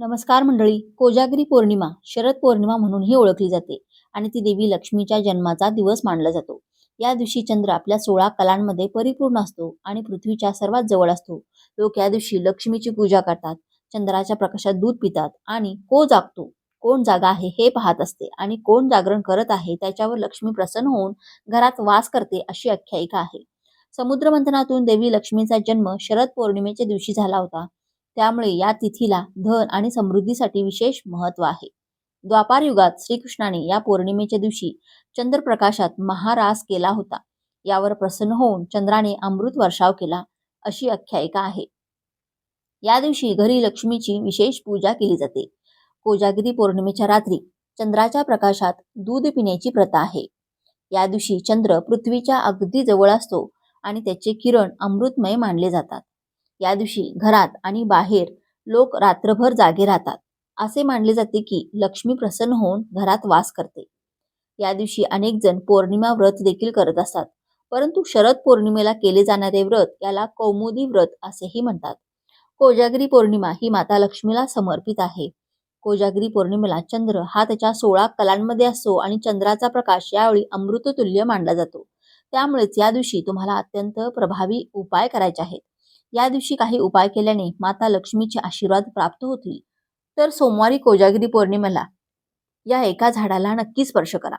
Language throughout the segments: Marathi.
नमस्कार मंडळी कोजागिरी पौर्णिमा शरद पौर्णिमा म्हणूनही ओळखली जाते आणि ती देवी लक्ष्मीच्या जन्माचा दिवस मानला जातो. या दिवशी चंद्र आपल्या सोळा कलांमध्ये परिपूर्ण असतो आणि पृथ्वीच्या सर्वात जवळ असतो. लोक या दिवशी लक्ष्मीची पूजा करतात चंद्राच्या प्रकाशात दूध पितात आणि को जागतो कोण जागा आहे हे पाहत असते आणि कोण जागरण करत आहे त्याच्यावर लक्ष्मी प्रसन्न होऊन घरात वास करते अशी आख्यायिका आहे. समुद्र मंथनातून देवी लक्ष्मीचा जन्म शरद पौर्णिमेच्या दिवशी झाला होता. त्यामुळे या तिथीला धन आणि समृद्धीसाठी विशेष महत्त्व आहे. द्वापार युगात श्रीकृष्णाने या पौर्णिमेच्या दिवशी चंद्रप्रकाशात महारास केला होता. यावर प्रसन्न होऊन चंद्राने अमृत वर्षाव केला अशी आख्यायिका आहे. या दिवशी घरी लक्ष्मीची विशेष पूजा केली जाते. कोजागिरी पौर्णिमेच्या रात्री चंद्राच्या प्रकाशात दूध पिण्याची प्रथा आहे. या दिवशी चंद्र पृथ्वीच्या अगदी जवळ असतो आणि त्याचे किरण अमृतमय मानले जातात. या दिवशी घरात आणि बाहेर लोक रात्रभर जागे राहतात. असे मानले जाते की लक्ष्मी प्रसन्न होऊन घरात वास करते. या दिवशी अनेक जण पौर्णिमा व्रत देखील करत असतात. परंतु शरद पौर्णिमेला केले जाणारे व्रत याला कौमुदी व्रत असेही म्हणतात. कोजागिरी पौर्णिमा ही माता लक्ष्मीला समर्पित आहे. कोजागिरी पौर्णिमेला चंद्र हा त्याच्या सोळा कलांमध्ये असतो आणि चंद्राचा प्रकाश यावेळी अमृततुल्य मानला जातो. त्यामुळेच या दिवशी तुम्हाला अत्यंत प्रभावी उपाय करायचे आहेत. या दिवशी काही उपाय केल्याने माता लक्ष्मीचे आशीर्वाद प्राप्त होतील. तर सोमवारी कोजागिरी पौर्णिमेला या एका झाडाला नक्की स्पर्श करा.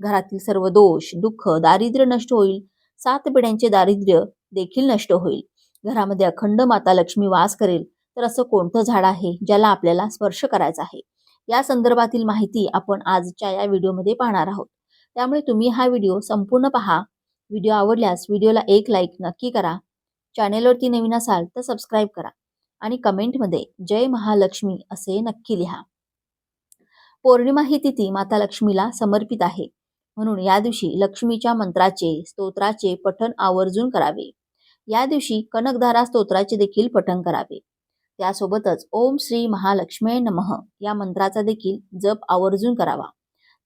घरातील सर्व दोष दुःख दारिद्र्य नष्ट होईल. सात पिढ्यांचे दारिद्र्य देखील नष्ट होईल. घरामध्ये अखंड माता लक्ष्मी वास करेल. तर असं कोणतं झाड आहे ज्याला आपल्याला स्पर्श करायचा आहे? या संदर्भातील माहिती आपण आजच्या या व्हिडिओमध्ये पाहणार आहोत. त्यामुळे तुम्ही हा व्हिडिओ संपूर्ण पहा. व्हिडिओ आवडल्यास व्हिडिओला एक लाईक नक्की करा. चॅनेलवरती नवीन असाल तर सबस्क्राईब करा आणि कमेंटमध्ये जय महालक्ष्मी असे नक्की लिहा. पौर्णिमा ही तिथी माता लक्ष्मीला समर्पित आहे. म्हणून या दिवशी लक्ष्मीच्या मंत्राचे स्तोत्राचे पठण आवर्जून करावे. या दिवशी कनकधारा स्तोत्राचे देखील पठण करावे. त्यासोबतच ओम श्री महालक्ष्मी नमः या मंत्राचा देखील जप आवर्जून करावा.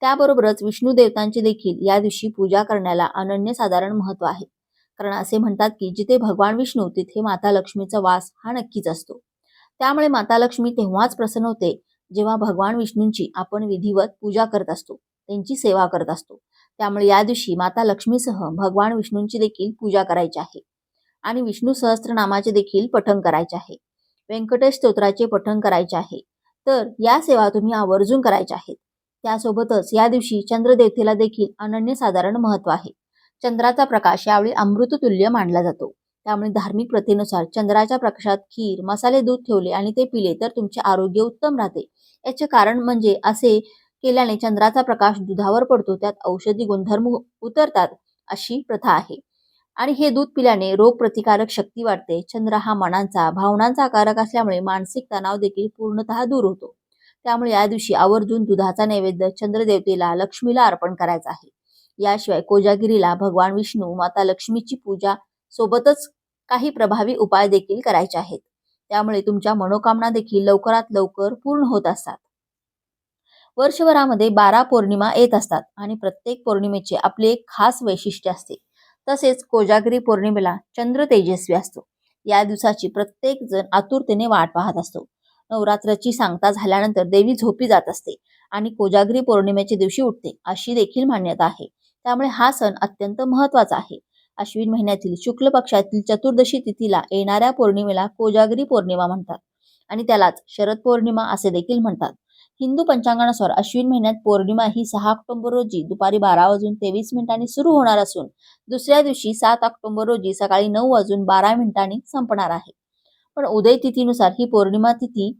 त्याबरोबरच विष्णू देवतांची देखील या दिवशी पूजा करण्याला अनन्यसाधारण महत्त्व आहे. कारण असे म्हणतात की जिथे भगवान विष्णू तिथे माता लक्ष्मीचा वास हा नक्कीच असतो. त्यामुळे माता लक्ष्मी तेव्हाच प्रसन्न होते जेव्हा भगवान विष्णूंची आपण विधिवत पूजा करत असतो त्यांची सेवा करत असतो. त्यामुळे या दिवशी माता लक्ष्मीसह भगवान विष्णूंची देखील पूजा करायची आहे. आणि विष्णू सहस्त्रनामाचे देखील पठण करायचे आहे. व्यंकटेश स्तोत्राचे पठण करायचे आहे. तर या सेवा तुम्ही आवर्जून करायच्या आहेत. त्यासोबतच या दिवशी चंद्रदेवतेला देखील अनन्यसाधारण महत्त्व आहे. चंद्राचा प्रकाश यावेळी अमृततुल्य मानला जातो. त्यामुळे धार्मिक प्रथेनुसार चंद्राच्या प्रकाशात खीर मसाले दूध ठेवले आणि ते पिले तर तुमचे आरोग्य उत्तम राहते. याचे कारण म्हणजे असे केल्याने चंद्राचा प्रकाश दुधावर पडतो त्यात औषधी गुणधर्म उतरतात अशी प्रथा आहे. आणि हे दूध पिल्याने रोग प्रतिकारक शक्ती वाढते. चंद्र हा मनांचा भावनांचा कारक असल्यामुळे मानसिक तणाव देखील पूर्णतः दूर होतो. त्यामुळे या दिवशी आवर्जून दुधाचा नैवेद्य चंद्रदेवतेला लक्ष्मीला अर्पण करायचा आहे. याशिवाय कोजागिरीला भगवान विष्णू माता लक्ष्मीची पूजा सोबतच काही प्रभावी उपाय देखील करायचे आहेत. त्यामुळे तुमच्या मनोकामना देखील लवकरात लवकर पूर्ण होत असतात. वर्षभरामध्ये बारा पौर्णिमा येत असतात आणि प्रत्येक पौर्णिमेचे आपले एक खास वैशिष्ट्य असते. तसेच कोजागिरी पौर्णिमेला चंद्र तेजस्वी असतो. या दिवसाची प्रत्येक जण आतुरतेने वाट पाहत असतो. नवरात्राची सांगता झाल्यानंतर देवी झोपी जात असते आणि कोजागिरी पौर्णिमेच्या दिवशी उठते अशी देखील मान्यता आहे. त्यामुळे हा सण अत्यंत महत्त्वाचा आहे. अश्विन महिन्यातील शुक्ल पक्षातील चतुर्दशी तिथीला येणाऱ्या पौर्णिमेला कोजागरी पौर्णिमा म्हणतात आणि त्यालाच शरद पौर्णिमा असे देखील म्हणतात. हिंदू पंचांगानुसार अश्विन महिन्यात पौर्णिमा ही सहा ऑक्टोबर रोजी दुपारी बारा वाजून तेवीस मिनिटांनी सुरू होणार असून दुसऱ्या दिवशी सात ऑक्टोबर रोजी सकाळी नऊ वाजून बारा मिनिटांनी संपणार आहे. पण उदय तिथीनुसार ही पौर्णिमा तिथी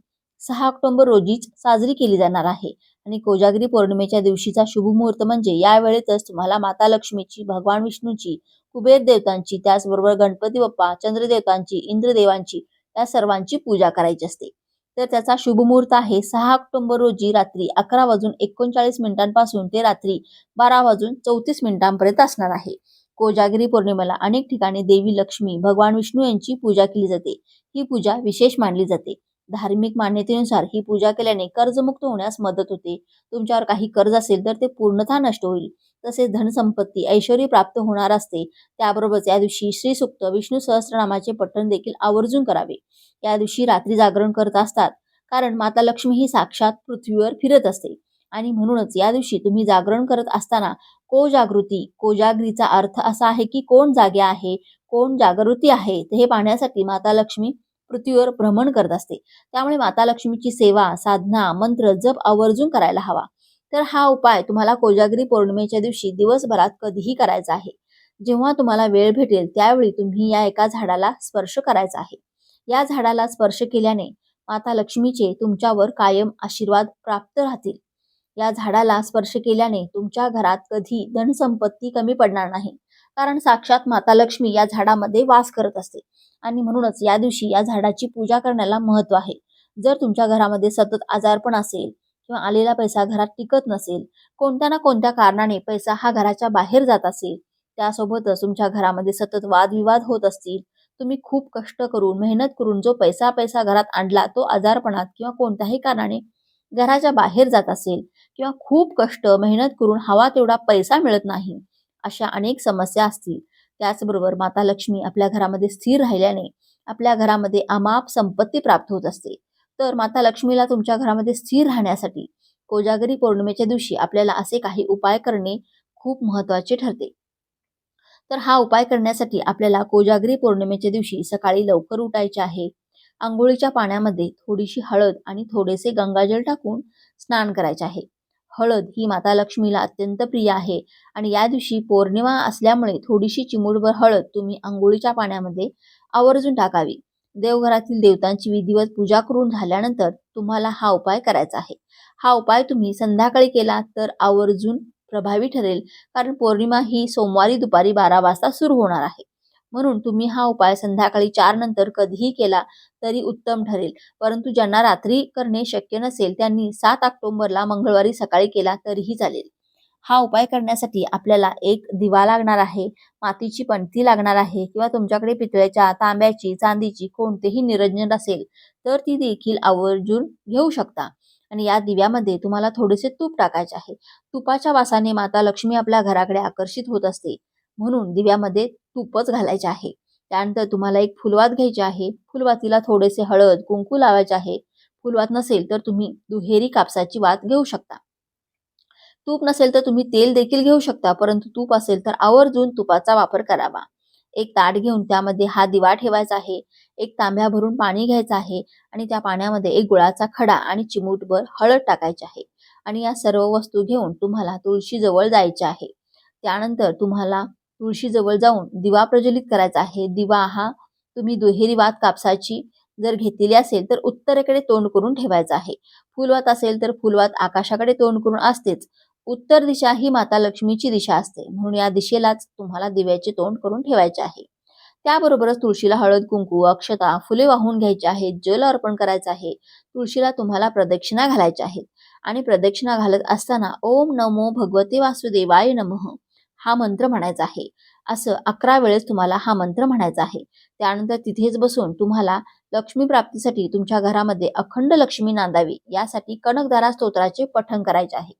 सहा ऑक्टोबर रोजीच साजरी केली जाणार आहे. आणि कोजागिरी पौर्णिमेच्या दिवशीचा शुभमुहूर्त म्हणजे यावेळेतच तुम्हाला माता लक्ष्मीची भगवान विष्णूची कुबेर देवतांची त्याचबरोबर गणपती बाप्पा चंद्रदेवतांची इंद्रदेवांची या सर्वांची पूजा करायची असते. तर त्याचा शुभमुहूर्त आहे सहा ऑक्टोबर रोजी रात्री अकरा वाजून एकोणचाळीस मिनिटांपासून ते रात्री बारा वाजून चौतीस मिनिटांपर्यंत असणार आहे. कोजागिरी पौर्णिमेला अनेक ठिकाणी देवी लक्ष्मी भगवान विष्णू यांची पूजा केली जाते. ही पूजा विशेष मानली जाते. धार्मिक मान्यतेनुसार ही पूजा केल्याने कर्जमुक्त होण्यास मदत होते. तुमच्यावर काही कर्ज असेल तर ते पूर्णतः नष्ट होईल. तसेच धनसंपत्ती ऐश्वर्य प्राप्त होणार असते. त्याबरोबरच या दिवशी श्री सुक्त विष्णू सहस्रनामाचे पठण देखील आवर्जून करावे. या दिवशी रात्री जागरण करत असतात. कारण माता लक्ष्मी ही साक्षात पृथ्वीवर फिरत असते. आणि म्हणूनच या दिवशी तुम्ही जागरण करत असताना कोजागृती कोजागरीचा अर्थ असा आहे की कोण जागे आहे कोण जागृती आहे हे पाहण्यासाठी माता लक्ष्मी पृथ्वीवर भ्रमण करत असते. त्यामुळे माता लक्ष्मीची सेवा साधना मंत्र जप आवर्जून करायला हवा. तर हा उपाय तुम्हाला कोजागरी पौर्णिमेच्या दिवशी दिवसभरात कधीही करायचा आहे. जेव्हा तुम्हाला वेळ भेटेल त्यावेळी तुम्ही या एका झाडाला स्पर्श करायचा आहे. या झाडाला स्पर्श केल्याने माता लक्ष्मीचे तुमच्यावर कायम आशीर्वाद प्राप्त राहतील. या झाडाला स्पर्श केल्याने तुमच्या घरात कधी धनसंपत्ती कमी पडणार नाही. कारण साक्षात माता लक्ष्मी या झाडामध्ये वास करत असते. आणि म्हणूनच या दिवशी या झाडाची पूजा करण्याला महत्त्व आहे. जर तुमच्या घरामध्ये सतत आजारपण असेल किंवा आलेला पैसा घरात टिकत नसेल कोणत्या ना कोणत्या कारणाने पैसा हा घराच्या बाहेर जात असेल त्यासोबतच तुमच्या घरामध्ये सतत वादविवाद होत असतील तुम्ही खूप कष्ट करून मेहनत करून जो पैसा पैसा घरात आणला तो आजारपणात किंवा कोणत्याही कारणाने घराच्या बाहेर जात असेल किंवा खूप कष्ट मेहनत करून हवा तेवढा पैसा मिळत नाही अशा अनेक समस्या असतील. त्याचबरोबर माता लक्ष्मी आपल्या घरामध्ये स्थिर राहिल्याने आपल्या घरामध्ये अमाप संपत्ती प्राप्त होत असते. तर माता लक्ष्मीला तुमच्या घरामध्ये स्थिर राहण्यासाठी कोजागरी पौर्णिमेच्या दिवशी आपल्याला असे काही उपाय करणे खूप महत्त्वाचे ठरते. तर हा उपाय करण्यासाठी आपल्याला कोजागरी पौर्णिमेच्या दिवशी सकाळी लवकर उठायचे आहे. आंघोळीच्या पाण्यामध्ये थोडीशी हळद आणि थोडेसे गंगाजल टाकून स्नान करायचे आहे. हळद ही माता लक्ष्मीला अत्यंत प्रिय आहे. आणि या दिवशी पौर्णिमा असल्यामुळे थोडीशी चिमूटभर हळद तुम्ही आंघोळीच्या पाण्यामध्ये आवर्जून टाकावी. देवघरातील देवतांची विधिवत पूजा करून झाल्यानंतर तुम्हाला हा उपाय करायचा आहे. हा उपाय तुम्ही संध्याकाळी केला तर आवर्जून प्रभावी ठरेल. कारण पौर्णिमा ही सोमवारी दुपारी बारा वाजता सुरू होणार आहे. म्हणून तुम्ही हा उपाय संध्याकाळी चार नंतर कधीही केला तरी उत्तम ठरेल. परंतु ज्यांना रात्री करणे शक्य नसेल त्यांनी सात ऑक्टोबरला मंगळवारी सकाळी केला तरीही चालेल. हा उपाय करण्यासाठी आपल्याला एक दिवा लागणार आहे मातीची पणती लागणार आहे किंवा तुमच्याकडे पितळ्याच्या तांब्याची चांदीची कोणतेही निरंजन असेल तर ती देखील आवर्जून घेऊ शकता. आणि या दिव्यामध्ये तुम्हाला थोडेसे तूप टाकायचे आहे. तुपाच्या वासाने माता लक्ष्मी आपल्या घराकडे आकर्षित होत असते. म्हणून दिव्यामध्ये तूपच घालायचे आहे. त्यानंतर तुम्हाला एक फुलवात घ्यायची आहे. फुलवातीला थोडेसे हळद कुंकू लावायचे आहे. फुलवात नसेल तर तुम्ही दुहेरी कापसाची वात घेऊ शकता. तूप नसेल तर तुम्ही तेल देखील घेऊ शकता परंतु तूप असेल तर आवर्जून तुपाचा वापर करावा. एक ताट घेऊन त्यामध्ये हा दिवा ठेवायचा आहे. एक तांब्या भरून पाणी घ्यायचं आहे आणि त्या पाण्यामध्ये एक गुळाचा खडा आणि चिमूटभर हळद टाकायची आहे. आणि या सर्व वस्तू घेऊन तुम्हाला तुळशीजवळ जायचे आहे. त्यानंतर तुम्हाला तुळशी जवळ जाऊन दिवा प्रज्वलित करायचा आहे. दिवा हा तुम्ही दुहेरी वात कापसाची जर घेतलेली असेल तर उत्तरेकडे तोंड करून ठेवायचा आहे. फुलवात असेल तर फुलवात आकाशाकडे तोंड करून असतेच. उत्तर दिशा ही माता लक्ष्मीची दिशा असते. म्हणून या दिशेलाच तुम्हाला दिव्याचे तोंड करून ठेवायचे आहे. त्याबरोबरच तुळशीला हळद कुंकू अक्षता फुले वाहून घ्यायची आहेत जल अर्पण करायचं आहे. तुळशीला तुम्हाला प्रदक्षिणा घालायच्या आहेत. आणि प्रदक्षिणा घालत असताना ओम नमो भगवते वासुदेवाय नमः. हा मंत्र म्हणायचा आहे. असं अकरा वेळेस तुम्हाला हा मंत्र म्हणायचा आहे. त्यानंतर तिथेच बसून तुम्हाला लक्ष्मी प्राप्तीसाठी तुमच्या घरामध्ये अखंड लक्ष्मी नांदावी यासाठी कनकधारा स्तोत्राचे पठण करायचे आहे.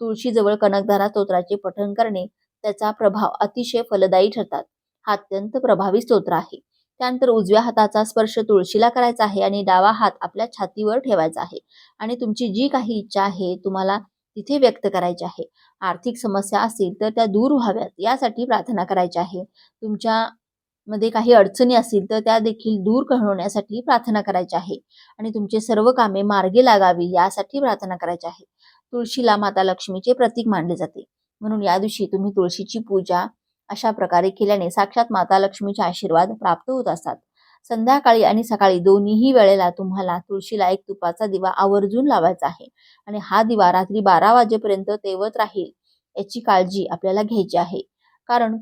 तुळशीजवळ कनकधारा स्तोत्राचे पठण करणे त्याचा प्रभाव अतिशय फलदायी ठरतात. हा अत्यंत प्रभावी स्तोत्र आहे. त्यानंतर उजव्या हाताचा स्पर्श तुळशीला करायचा आहे आणि डावा हात आपल्या छातीवर ठेवायचा आहे. आणि तुमची जी काही इच्छा आहे तुम्हाला तिथे व्यक्त करायचे आहे. आर्थिक समस्या असतील तर त्या दूर व्हाव्यात यासाठी प्रार्थना करायची आहे. तुमच्या मध्ये काही अडचणी असतील तर त्या देखील दूर करण्यासाठी प्रार्थना करायची आहे. आणि तुमचे सर्व कामे मार्गे लागावी यासाठी प्रार्थना करायची आहे. तुळशीला माता लक्ष्मीचे प्रतीक मानले जाते. म्हणून या दिवशी तुम्ही तुळशीची पूजा अशा प्रकारे केल्याने साक्षात माता लक्ष्मीचे आशीर्वाद प्राप्त होत असतात. संध्याकाळी आणि सकाळी दोन्हीही वेळेला तुम्हाला तुळशीला एक तुपाचा दिवा आवर्जून लावायचा आहे. आणि हा दिवा रात्री बारा वाजेपर्यंत तेवत राहील याची काळजी आपल्याला घ्यायची आहे. कारण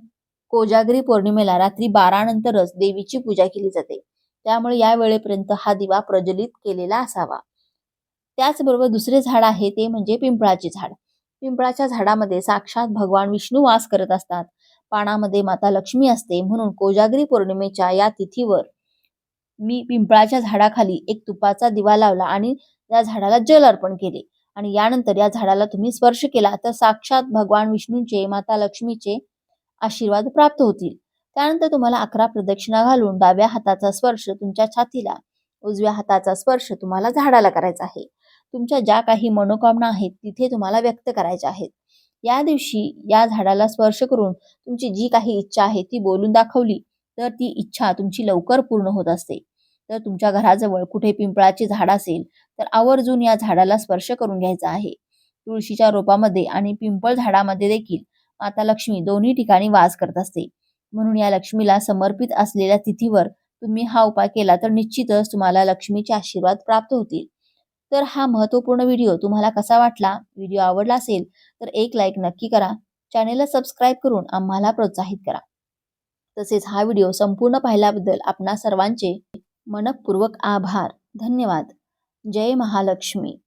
कोजागरी पौर्णिमेला रात्री बारा नंतरच देवीची पूजा केली जाते. त्यामुळे या वेळेपर्यंत हा दिवा प्रज्वलित केलेला असावा. त्याचबरोबर दुसरे झाड आहे ते म्हणजे पिंपळाचे झाड. पिंपळाच्या झाडामध्ये साक्षात भगवान विष्णू वास करत असतात. पानामध्ये माता लक्ष्मी असते म्हणून कोजागरी पौर्णिमेच्या या तिथीवर मी पिंपळाच्या झाडाखाली एक तुपाचा दिवा लावला आणि त्या झाडाला जल अर्पण केले. आणि यानंतर या झाडाला तुम्ही स्पर्श केला तर साक्षात भगवान विष्णूंचे माता लक्ष्मीचे आशीर्वाद प्राप्त होतील. त्यानंतर तुम्हाला अकरा प्रदक्षिणा घालून डाव्या हाताचा स्पर्श तुमच्या छातीला उजव्या हाताचा स्पर्श तुम्हाला झाडाला करायचा आहे. तुमच्या ज्या काही मनोकामना आहेत तिथे तुम्हाला व्यक्त करायच्या आहेत. या दिवशी या झाडाला स्पर्श करून तुमची जी काही इच्छा आहे ती बोलून दाखवली तर ती इच्छा तुमची लवकर पूर्ण होत असते. तर तुमच्या घराजवळ कुठे पिंपळाचे झाड असेल तर आवर्जून या झाडाला स्पर्श करून घ्यायचा आहे. तुळशीच्या रोपामध्ये आणि पिंपळ झाडामध्ये देखील माता लक्ष्मी दोन्ही ठिकाणी वास करत असते. म्हणून या लक्ष्मीला समर्पित असलेल्या तिथीवर तुम्ही हा उपाय केला तर निश्चितच तुम्हाला लक्ष्मीचे आशीर्वाद प्राप्त होतील. तर हा महत्त्वपूर्ण व्हिडिओ तुम्हाला कसा वाटला व्हिडिओ आवडला असेल तर एक लाईक नक्की करा. चॅनेलला सबस्क्राईब करून आम्हाला प्रोत्साहित करा. तसेच हा व्हिडिओ संपूर्ण पाहिल्याबद्दल आपणा सर्वांचे मनपूर्वक आभार. धन्यवाद. जय महालक्ष्मी.